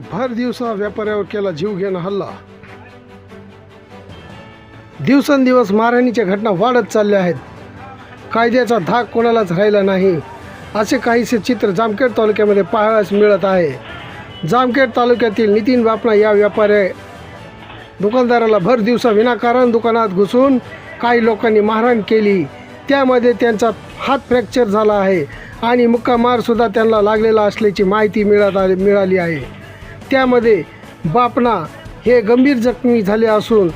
भर दिवसा व्यापाऱ्यावर केला जीव घेणं हल्ला. दिवसेंदिवस मारहाणीच्या घटना वाढत चालल्या आहेत. कायद्याचा धाक कोणालाच राहिला नाही. असे काहीसे चित्र जामखेड तालुक्यामध्ये पाहावयास मिळत आहे. जामखेड तालुक्यातील नितीन बापणा या व्यापाऱ्या दुकानदाराला भर दिवसा विनाकारण दुकानात घुसून काही लोकांनी मारहाण केली. त्यामध्ये त्यांचा हात फ्रॅक्चर झाला आहे आणि मुक्कामारसुद्धा त्यांना लागलेला असल्याची माहिती मिळत आली मिळाली आहे. त्यामध्ये बापना हे गंभीर जखमी झाले असून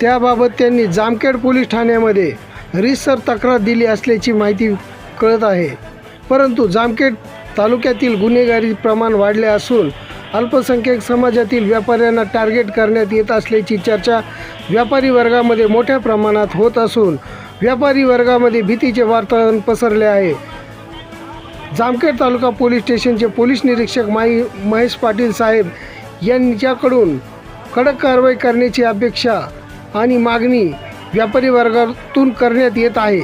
त्याबाबत त्यांनी जामखेड पोलीस ठाण्यामध्ये रिसर तक्रार दिली असल्याची माहिती कळत आहे. परंतु जामखेड तालुक्यातील गुन्हेगारी प्रमाण वाढले असून अल्पसंख्याक समाजातील व्यापाऱ्यांना टार्गेट करण्यात येत असल्याची चर्चा व्यापारी वर्गामध्ये मोठ्या प्रमाणात होत असून व्यापारी वर्गामध्ये भीतीचे वातावरण पसरले आहे. जामखेड तालुका पोलीस स्टेशनचे पोलीस निरीक्षक माई महेश पाटील साहेब यांच्याकडून कडक कारवाई करण्याची अपेक्षा आणि मागणी व्यापारी वर्गातून करण्यात येत आहे.